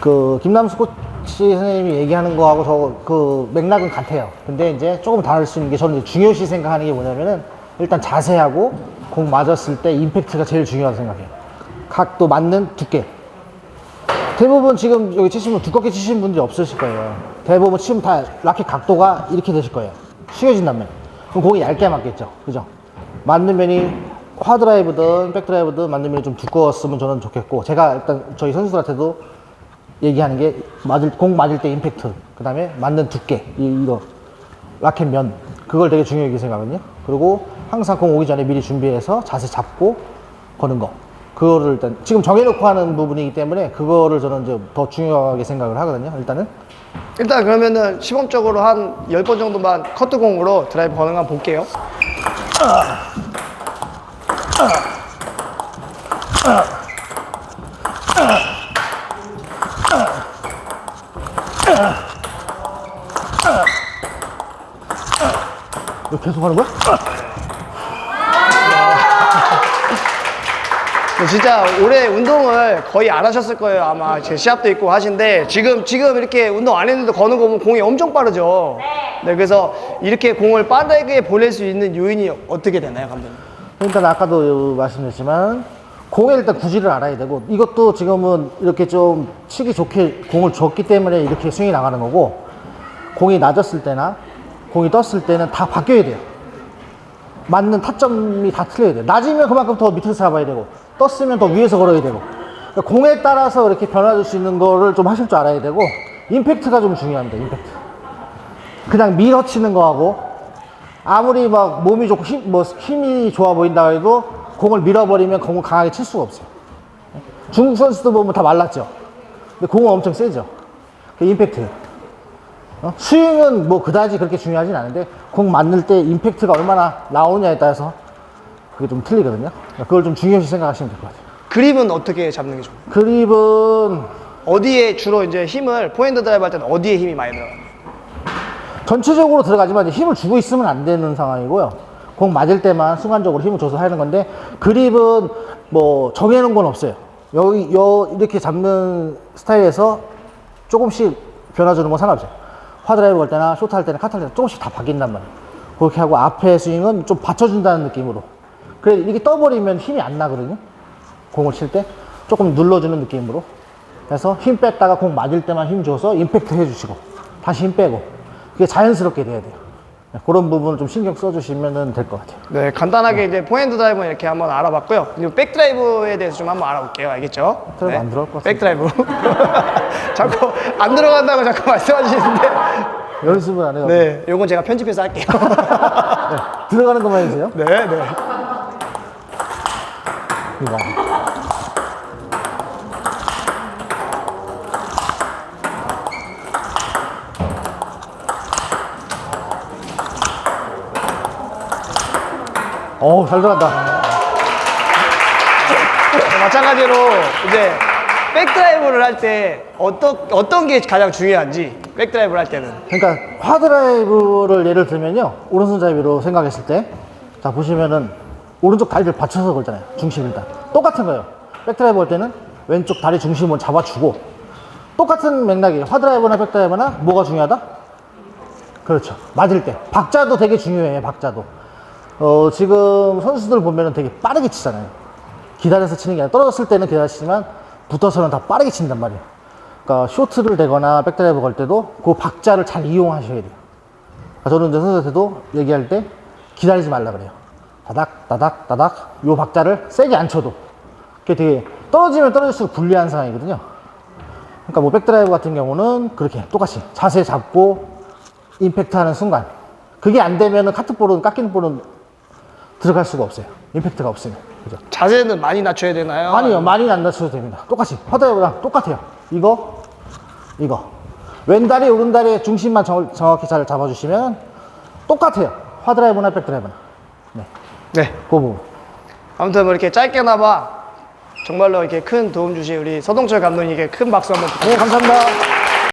그 김남수 코치 선생님이 얘기하는 거하고 저 그 맥락은 같아요. 근데 이제 조금 다를 수 있는 게 저는 중요시 생각하는 게 뭐냐면은 일단 자세하고 공 맞았을 때 임팩트가 제일 중요하다고 생각해요. 각도 맞는 두께. 대부분 지금 여기 치시면 두껍게 치시는 분들이 없으실 거예요. 대부분 치면 다 라켓 각도가 이렇게 되실 거예요. 숙여진 다음에. 그럼 공이 얇게 맞겠죠. 그죠? 맞는 면이 하드라이브든 백드라이브든 면이 좀 두꺼웠으면 저는 좋겠고 제가 일단 저희 선수들한테도 얘기하는 게 맞을 공 맞을 때 임팩트 그 다음에 맞는 두께 이, 이거. 라켓 면. 그걸 되게 중요하게 생각하거든요. 그리고 항상 공 오기 전에 미리 준비해서 자세 잡고 거는 거. 그거를 일단 지금 정해놓고 하는 부분이기 때문에 그거를 저는 이제 더 중요하게 생각을 하거든요 일단은. 일단 그러면은 시범적으로 한 10번 정도만 커트공으로 드라이브 한번 볼게요. 이거 계속 하는 거야? 진짜 올해 운동을 거의 안 하셨을 거예요. 아마 제 시합도 있고 하신데 지금 지금 이렇게 운동 안 했는데 거는 거 보면 공이 엄청 빠르죠. 네. 그래서 이렇게 공을 빠르게 보낼 수 있는 요인이 어떻게 되나요, 감독님? 일단 아까도 말씀드렸지만 공에 일단 구질을 알아야 되고 이것도 지금은 이렇게 좀 치기 좋게 공을 줬기 때문에 이렇게 스윙이 나가는 거고 공이 낮았을 때나 공이 떴을 때는 다 바뀌어야 돼요. 맞는 타점이 다 틀려야 돼요. 낮으면 그만큼 더 밑에서 잡아야 되고 떴으면 더 위에서 걸어야 되고 그러니까 공에 따라서 이렇게 변화줄 수 있는 거를 좀 하실 줄 알아야 되고 임팩트가 좀 중요합니다. 임팩트. 그냥 밀어치는 거하고 아무리 막 몸이 좋고 힘, 뭐 힘이 좋아 보인다 해도 공을 밀어버리면 공을 강하게 칠 수가 없어요. 중국 선수들 보면 다 말랐죠. 근데 공은 엄청 세죠. 그 임팩트. 어? 스윙은 뭐 그다지 그렇게 중요하진 않은데 공 맞는 때 임팩트가 얼마나 나오냐에 따라서 그게 좀 틀리거든요. 그걸 좀 중요시 생각하시면 될 것 같아요. 그립은 어떻게 잡는 게 좋아요? 그립은 어디에 주로 이제 힘을 포핸드 드라이브 할 때는 어디에 힘이 많이 들어가요? 전체적으로 들어가지만 힘을 주고 있으면 안 되는 상황이고요. 공 맞을 때만 순간적으로 힘을 줘서 하는 건데 그립은 뭐 정해놓은 건 없어요. 여기 여 이렇게 잡는 스타일에서 조금씩 변화 주는 건 상관없어요. 화드라이브 할 때나 쇼트 할 때나 카트 할 때나 조금씩 다 바뀐단 말이에요. 그렇게 하고 앞에 스윙은 좀 받쳐준다는 느낌으로. 그래 이게 떠버리면 힘이 안 나거든요. 공을 칠 때 조금 눌러주는 느낌으로. 그래서 힘 뺐다가 공 맞을 때만 힘 줘서 임팩트 해주시고 다시 힘 빼고 그게 자연스럽게 돼야 돼요. 네, 그런 부분을 좀 신경 써주시면 될 것 같아요. 네, 간단하게 이제 포핸드 드라이브는 이렇게 한번 알아봤고요. 그리고 백 드라이브에 대해서 좀 한번 알아볼게요. 알겠죠? 드라이브 안 들어갈 것백 드라이브. 자꾸 안 들어간다고 자꾸 말씀하시는데. 연습을 안 해요. 네, 요건 제가 편집해서 할게요. 들어가는 것만 해주세요. 네, 네. 이거. 어우, 잘 들어간다. 마찬가지로 이제 백 드라이브를 할 때 어떤 어떤 게 가장 중요한지 백 드라이브를 할 때는 그러니까 하드라이브를 예를 들면요. 오른손 잡이로 생각했을 때, 자, 보시면은 오른쪽 다리를 받쳐서 걸잖아요. 중심 일단. 똑같은 거예요. 백드라이브 할 때는 왼쪽 다리 중심을 잡아주고, 똑같은 맥락이에요. 하드라이브나 백드라이브나 뭐가 중요하다? 그렇죠. 맞을 때. 박자도 되게 중요해요, 박자도. 어, 지금 선수들 보면은 되게 빠르게 치잖아요. 기다려서 치는 게 아니라 떨어졌을 때는 기다리시지만 붙어서는 다 빠르게 친단 말이에요. 그러니까 쇼트를 대거나 백드라이브 걸 때도 그 박자를 잘 이용하셔야 돼요. 그러니까 저는 이제 선수한테도 얘기할 때 기다리지 말라 그래요. 다닥, 다닥, 다닥. 요 박자를 세게 안 쳐도. 그게 되게 떨어지면 떨어질수록 불리한 상황이거든요. 그러니까 뭐 백드라이브 같은 경우는 그렇게 똑같이 자세 잡고 임팩트 하는 순간. 그게 안 되면은 카트볼은 깎이는 볼은 들어갈 수가 없어요. 임팩트가 없으면. 그죠? 자세는 많이 낮춰야 되나요? 아니요, 많이 안 낮춰도 됩니다. 똑같이. 하드라이브랑 똑같아요. 이거 이거. 왼다리, 오른다리의 중심만 정, 정확히 잘 잡아주시면 똑같아요. 화드라이브나 백드라이브나. 네. 네. 그 부분. 아무튼 뭐 이렇게 짧게나마 정말로 이렇게 큰 도움 주신 우리 서동철 감독님께 큰 박수 한번 부탁드립니다. 네, 감사합니다.